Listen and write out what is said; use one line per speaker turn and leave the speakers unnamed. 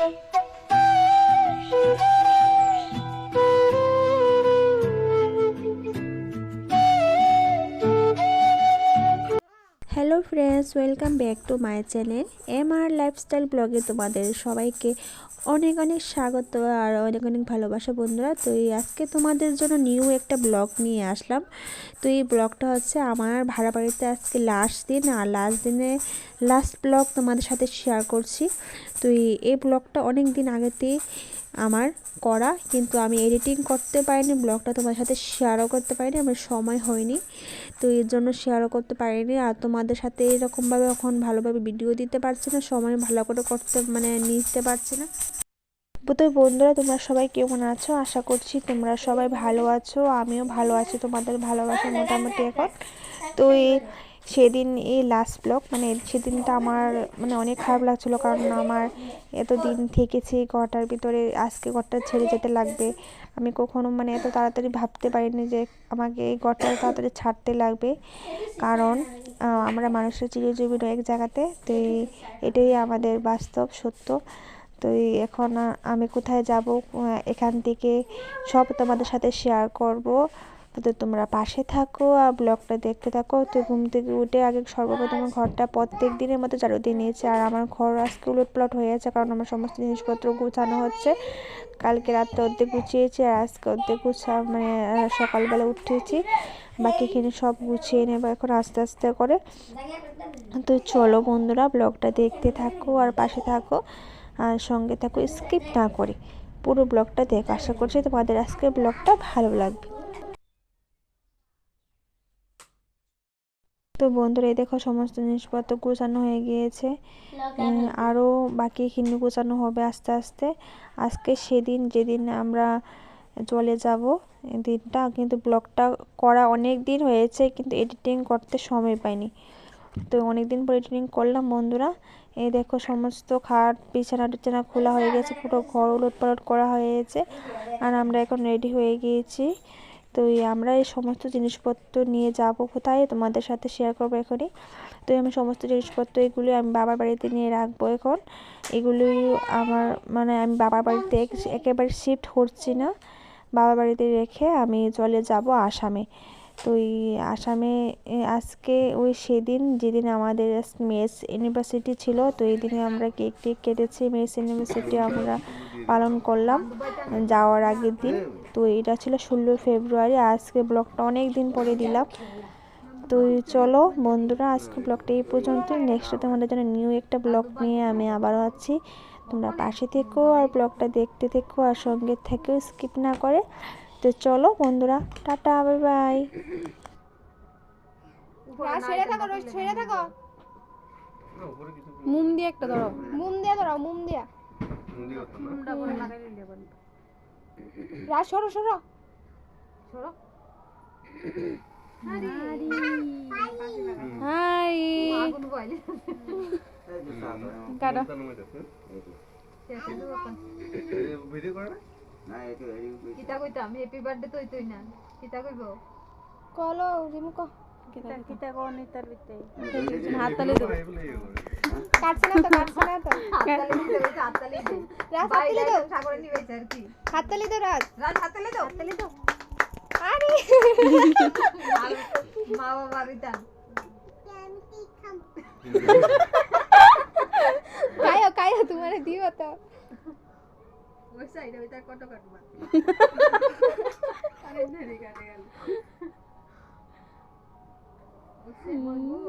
Hello friends welcome back to my channel M R lifestyle ব্লগে তোমাদের সবাইকে অনেক অনেক স্বাগত আর অনেক অনেক ভালোবাসা বন্ধুরা। তো এই আজকে তোমাদের জন্য নিউ একটা ব্লগ নিয়ে আসলাম। তো এই ব্লগটা হচ্ছে আমার ভাড়া বাড়িতে আজকে লাস্ট দিন আর লাস্ট দিনে লাস্ট ব্লগ তোমাদের সাথে শেয়ার করছি। তো এই- ব্লগটা অনেক দিন আগেতেই আমার করা, কিন্তু আমি এডিটিং করতে পারিনি, ব্লগটা তোমার সাথে শেয়ারও করতে পারিনি, আমার সময় হয়নি। তো এর জন্য শেয়ারও করতে পারিনি, আর তোমাদের সাথে এরকমভাবে এখন ভালোভাবে ভিডিও দিতে পারছি না, সময় ভালো করে করতে মানে নিতে পারছি না। তো বন্ধুরা, তোমরা সবাই কেমন আছো? আশা করছি তোমরা সবাই ভালো আছো, আমিও ভালো আছি, তোমাদের ভালোবাসা মোটামুটি এখন। তো এই সেদিন এই লাস্ট ব্লগ মানে সেদিনটা আমার মানে অনেক খারাপ লাগছিল কারণ আমার এত দিন থেকেছি ঘরটার ভিতরে, আজকে ঘরটা ছেড়ে যেতে লাগবে। আমি কখনো মানে এত তাড়াতাড়ি ভাবতে পারিনি যে আমাকে এই ঘরটা তাড়াতাড়ি ছাড়তে লাগবে। কারণ আমরা মানুষের চিরজীবী এক জায়গাতে, তো এটাই আমাদের বাস্তব সত্য। তো এখন আমি কোথায় যাব এখান থেকে সব তোমাদের সাথে শেয়ার করব। তো তোমরা পাশে থাকো আর ব্লগটা দেখতে থাকো। তো ঘুম থেকে উঠে আগে সর্বপ্রথম ঘরটা প্রত্যেক দিনের মতো ঝাড়ু দিয়ে নিয়েছে। আর আমার ঘর আজকে উলটপালট হয়ে আছে কারণ আমার সমস্ত জিনিসপত্র গুছানো হচ্ছে। কালকে রাত্রে অর্ধেক গুছিয়েছি আর আজকে অর্ধেক গুছা মানে সকালবেলা উঠেছি। বাকিখানে সব গুছিয়ে নেব এখন আস্তে আস্তে করে। তো চলো বন্ধুরা, ব্লগটা দেখতে থাকো আর পাশে থাকো। আর সঙ্গে থাকো, স্কিপ না করে পুরো ব্লগটা দেখো। আশা করছি তোমাদের আজকে ব্লগটা ভালো লাগবে। তো বন্ধুরা এই দেখো সমস্ত জিনিসপত্র গোছানো হয়ে গিয়েছে। আরও বাকি খিন্নু গোছানো হবে আস্তে আস্তে। আজকে সেদিন যেদিন আমরা চলে যাব দিনটা কিন্তু ব্লগটা করা অনেক দিন হয়েছে কিন্তু এডিটিং করতে সময় পাইনি। তো অনেক দিন পর এডিটিং করলাম বন্ধুরা। এই দেখো সমস্ত খাট বিছানা টিছানা খোলা হয়ে গেছে পুরো ঘর উলট পালট করা হয়েছে। আর আমরা এখন রেডি হয়ে গিয়েছি। তো আমরা এই সমস্ত জিনিসপত্র নিয়ে যাব কোথায়? তোমাদের সাথে শেয়ার করব এখনই। তো আমি সমস্ত জিনিসপত্র এগুলি আমি বাবার বাড়িতে নিয়ে রাখব এখন। এগুলি আমার মানে আমি বাবার বাড়িতে একেবারে শিফট করছি না। বাবার বাড়িতে রেখে আমি চলে যাব আসামে। তো এই আসামে আজকে ওই সেদিন যেদিন আমাদের মেস ইউনিভার্সিটি ছিল, তো এই দিনে আমরা কেক টেক কেটেছি। মেস ইউনিভার্সিটি আমরা পালন করলাম, যাওয়ার আগের দিন। তো এটা ছিল ষোলোই ফেব্রুয়ারি, আজকে ব্লগটা অনেক দিন পরে দিলাম। তো চলো বন্ধুরা, আজকে ব্লগটা এই পর্যন্ত নেক্সট তোমাদের জন্য নিউ একটা ব্লগ নিয়ে আমি আবারও আছি। তোমরা পাশে থেকো আর ব্লগটা দেখতে থেকো আর সঙ্গে থেকেও স্কিপ না করে। তো চলো বন্ধুরা, টাটা বাই বাই
ছেড়ে থাকো। মুম দিয়ে একটা ধরো, মুম দিয়ে ধরো, মুম দিয়ে। রাজ সরো সরো। সরো। হাই। কাটো।
ভিডিও করে
কিতা কইতাম? হ্যাপি বার্থডে তুই তুই না। কিতা কইব?
কলো রিমু কো।
হাত তালি দেবো
কাটছে না তো কাটছে না তো। রাজ দাও
সাগরে নিবেছে আর কি।
দাও রাজ।
রাত হাততালি দাও হাততালি দাও
আরে।
মা বাবা রিতান
কায়ো কায়ো তোমারে দিও তো।
ওই সাইডে ওইটা কত কাটবা আরে ধরে কাটে গেল। 自己蒙